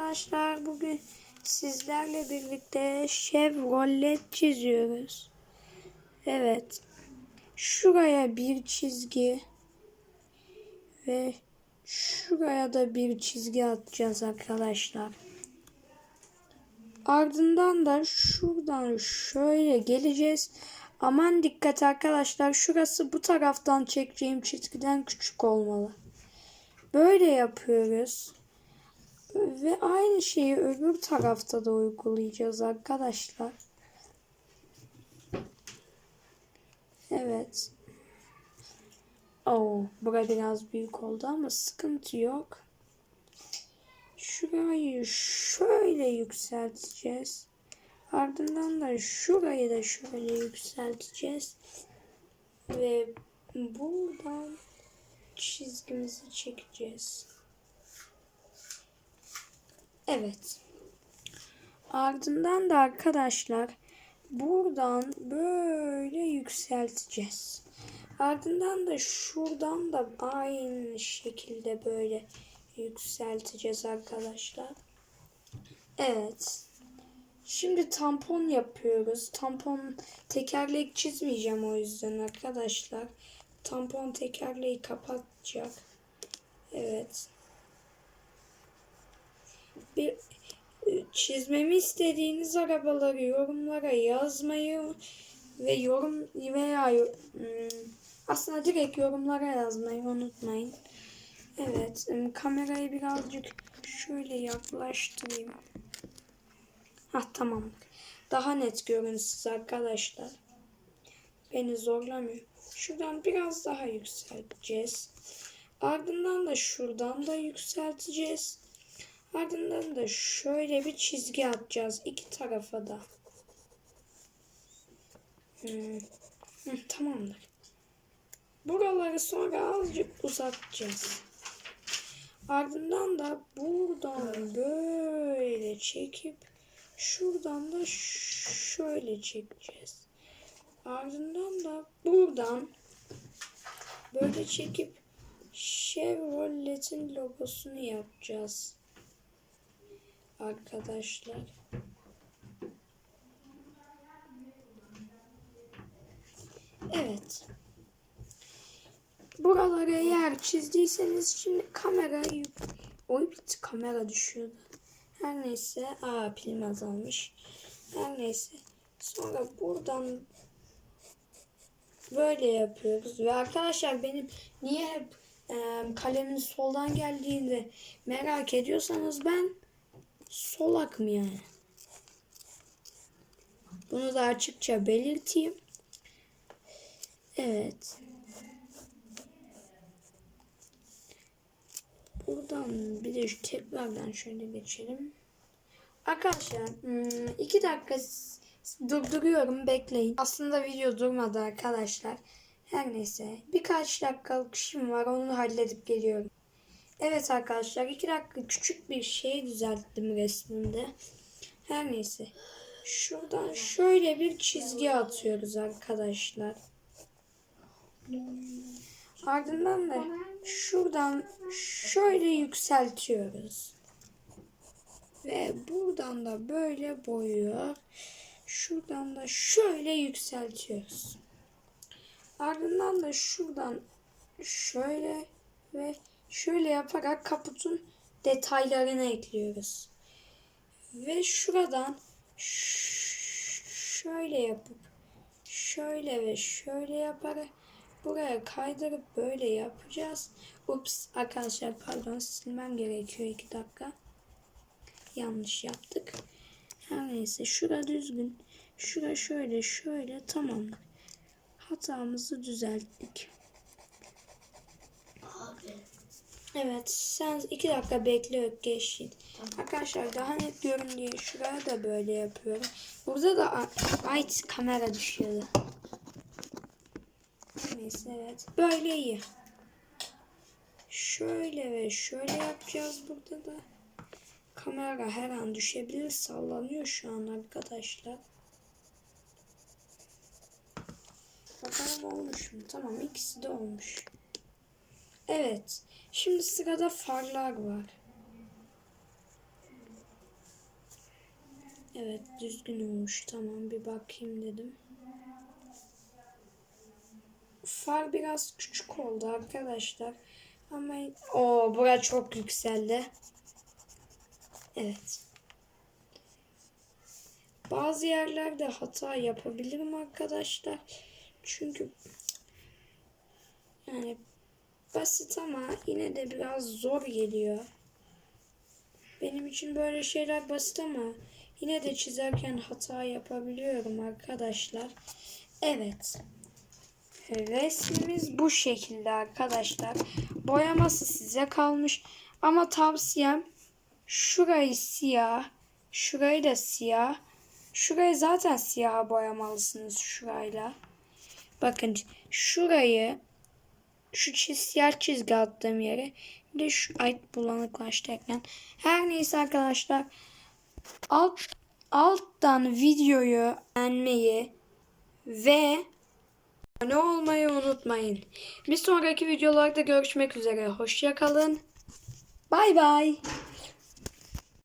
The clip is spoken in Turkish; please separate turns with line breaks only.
arkadaşlar bugün sizlerle birlikte Chevrolet çiziyoruz. Evet. Şuraya bir çizgi ve şuraya da bir çizgi atacağız arkadaşlar. Ardından da şuradan şöyle geleceğiz. Aman dikkat arkadaşlar şurası bu taraftan çekeceğim çizgiden küçük olmalı. Böyle yapıyoruz. Ve aynı şeyi öbür tarafta da uygulayacağız arkadaşlar. Evet. Oo, bura biraz büyük oldu ama sıkıntı yok. Şurayı şöyle yükselteceğiz. Ardından da şurayı da şöyle yükselteceğiz. Ve buradan çizgimizi çekeceğiz. Evet. Ardından da arkadaşlar buradan böyle yükselteceğiz. Ardından da şuradan da aynı şekilde böyle yükselteceğiz arkadaşlar. Evet. Şimdi tampon yapıyoruz. Tampon tekerlek çizmeyeceğim o yüzden arkadaşlar. Tampon tekerleği kapatacak. Evet. Bir e, çizmemi istediğiniz arabaları yorumlara yazmayı ve yorum veya hmm, aslında direkt yorumlara yazmayı unutmayın. Evet, kamerayı birazcık şöyle yaklaştırayım. Ha tamam. Daha net görünsün arkadaşlar. Beni zorlamıyor. Şuradan biraz daha yükselteceğiz. Ardından da şuradan da yükselteceğiz. Ardından da şöyle bir çizgi atacağız iki tarafa da. Hmm. Hı, tamamdır. Buraları sonra azıcık uzatacağız. Ardından da buradan böyle çekip şuradan da şöyle çekeceğiz. Ardından da buradan böyle çekip Chevrolet'in logosunu yapacağız. Arkadaşlar. Evet. Buralara eğer çizdiyseniz şimdi kamerayı oy bitti kamera düşüyordu. Her neyse aa pilim azalmış. Her neyse. Sonra buradan böyle yapıyoruz. Ve arkadaşlar benim niye hep e, kalemin soldan geldiğinde merak ediyorsanız ben solak mı yani? Bunu da açıkça belirteyim. Evet. Buradan bir de şu tekrardan şöyle geçelim. Arkadaşlar hmm, iki dakika durduruyorum bekleyin. Aslında video durmadı arkadaşlar. Her neyse birkaç dakikalık işim var onu halledip geliyorum. Evet arkadaşlar iki dakika küçük bir şey düzelttim resmimde. Her neyse. Şuradan şöyle bir çizgi atıyoruz arkadaşlar. Ardından da şuradan şöyle yükseltiyoruz. Ve buradan da böyle boyuyor. Şuradan da şöyle yükseltiyoruz. Ardından da şuradan şöyle ve şöyle yaparak kaputun detaylarını ekliyoruz. Ve şuradan şöyle yapıp şöyle ve şöyle yaparak buraya kaydırıp böyle yapacağız. Ups arkadaşlar pardon silmem gerekiyor iki dakika. Yanlış yaptık. Her neyse şura düzgün. Şura şöyle şöyle tamamdır. Hatamızı düzelttik. Evet sen iki dakika bekle Ökkeşin. Arkadaşlar daha net görün diye şuraya da böyle yapıyorum. Burada da ay kamera düşüyordu. Neyse evet. Böyle iyi. Şöyle ve şöyle yapacağız burada da. Kamera her an düşebilir. Sallanıyor şu an arkadaşlar. Bakalım olmuş mu? Tamam ikisi de olmuş. Evet. Şimdi sırada farlar var. Evet düzgün olmuş. Tamam bir bakayım dedim. Far biraz küçük oldu arkadaşlar. Ama o bura çok yükseldi. Evet. Bazı yerlerde hata yapabilirim arkadaşlar. Çünkü yani basit ama yine de biraz zor geliyor. Benim için böyle şeyler basit ama yine de çizerken hata yapabiliyorum arkadaşlar. Evet. Resmimiz bu şekilde arkadaşlar. Boyaması size kalmış. Ama tavsiyem şurayı siyah, şurayı da siyah. Şurayı zaten siyah boyamalısınız şurayla. Bakın şurayı şu çiz, siyah çizgi attığım yere bir de şu ay bulanıklaştı ekran. Her neyse arkadaşlar alt alttan videoyu beğenmeyi ve abone olmayı unutmayın. Bir sonraki videolarda görüşmek üzere. Hoşça kalın. Bay bay.